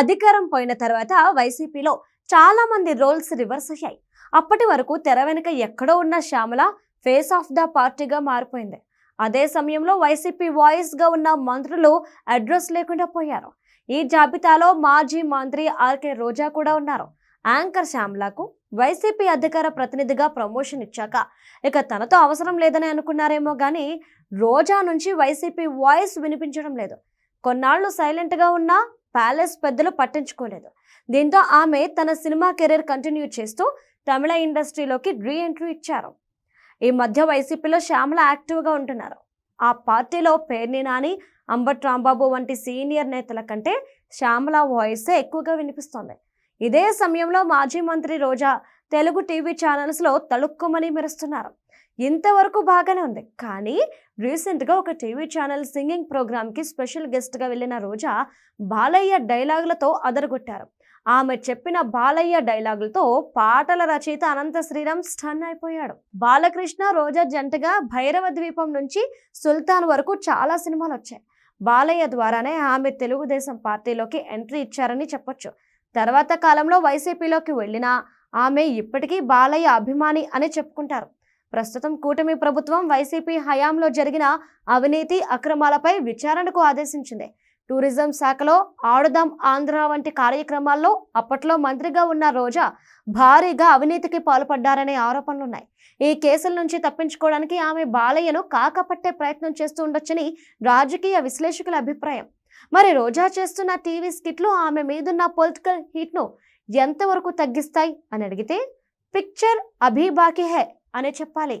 అధికారం పోయిన తర్వాత వైసీపీలో చాలా మంది రోల్స్ రివర్స్ అయ్యాయి. అప్పటి వరకు తెర వెనుక ఎక్కడో ఉన్న శ్యామల ఫేస్ ఆఫ్ ద పార్టీగా మారిపోయింది. అదే సమయంలో వైసీపీ వాయిస్గా ఉన్న మంత్రులు అడ్రస్ లేకుండా పోయారు. ఈ జాబితాలో మాజీ మంత్రి ఆర్కే రోజా కూడా ఉన్నారు. యాంకర్ శ్యామలకు వైసీపీ అధికార ప్రతినిధిగా ప్రమోషన్ ఇచ్చాక ఇక తనతో అవసరం లేదని అనుకున్నారేమో కానీ రోజా నుంచి వైసీపీ వాయిస్ వినిపించడం లేదు. కొన్నాళ్ళు సైలెంట్గా ఉన్నా ప్యాలెస్ పెద్దలు పట్టించుకోలేదు. దీంతో ఆమె తన సినిమా కెరీర్ కంటిన్యూ చేస్తూ తమిళ ఇండస్ట్రీలోకి రీ ఎంట్రీ ఇచ్చారు. ఈ మధ్య వైసీపీలో శ్యామల యాక్టివ్గా ఉంటున్నారు. ఆ పార్టీలో పేర్ని నాని అంబట్ రాంబాబు వంటి సీనియర్ నేతల కంటే శ్యామల వాయిసే ఎక్కువగా వినిపిస్తోంది. ఇదే సమయంలో మాజీ మంత్రి రోజా తెలుగు టీవీ ఛానల్స్లో తలుక్కుమని మెరుస్తున్నారు. ఇంతవరకు బాగానే ఉంది. కానీ రీసెంట్గా ఒక టీవీ ఛానల్ సింగింగ్ ప్రోగ్రామ్కి స్పెషల్ గెస్ట్గా వెళ్ళిన రోజా బాలయ్య డైలాగులతో అదరగొట్టారు. ఆమె చెప్పిన బాలయ్య డైలాగులతో పాటల రచయిత అనంత శ్రీరామ్ స్టన్ అయిపోయాడు. బాలకృష్ణ రోజా జంటగా భైరవ ద్వీపం నుంచి సుల్తాన్ వరకు చాలా సినిమాలు వచ్చాయి బాలయ్య ద్వారానే ఆమె తెలుగుదేశం పార్టీలోకి ఎంట్రీ ఇచ్చారని చెప్పొచ్చు. తర్వాత కాలంలో వైసీపీలోకి వెళ్ళినా ఆమె ఇప్పటికీ బాలయ్య అభిమాని అని చెప్పుకుంటారు. ప్రస్తుతం కూటమి ప్రభుత్వం వైసీపీ హయాంలో జరిగిన అవినీతి అక్రమాలపై విచారణకు ఆదేశించింది. టూరిజం శాఖలో ఆడుదాం ఆంధ్ర వంటి కార్యక్రమాల్లో అప్పట్లో మంత్రిగా ఉన్న రోజా భారీగా అవినీతికి పాల్పడ్డారనే ఆరోపణలున్నాయి. ఈ కేసుల నుంచి తప్పించుకోవడానికి ఆమె బాలయ్యను కాకపట్టే ప్రయత్నం చేస్తూ ఉండొచ్చని రాజకీయ విశ్లేషకుల అభిప్రాయం. మరి రోజా చేస్తున్న టీవీ స్కిట్లు ఆమె మీదున్న పొలిటికల్ హీట్ను ఎంతవరకు తగ్గిస్తాయి అని అడిగితే పిక్చర్ అభీ బాకీ హే అనే చెప్పాలి.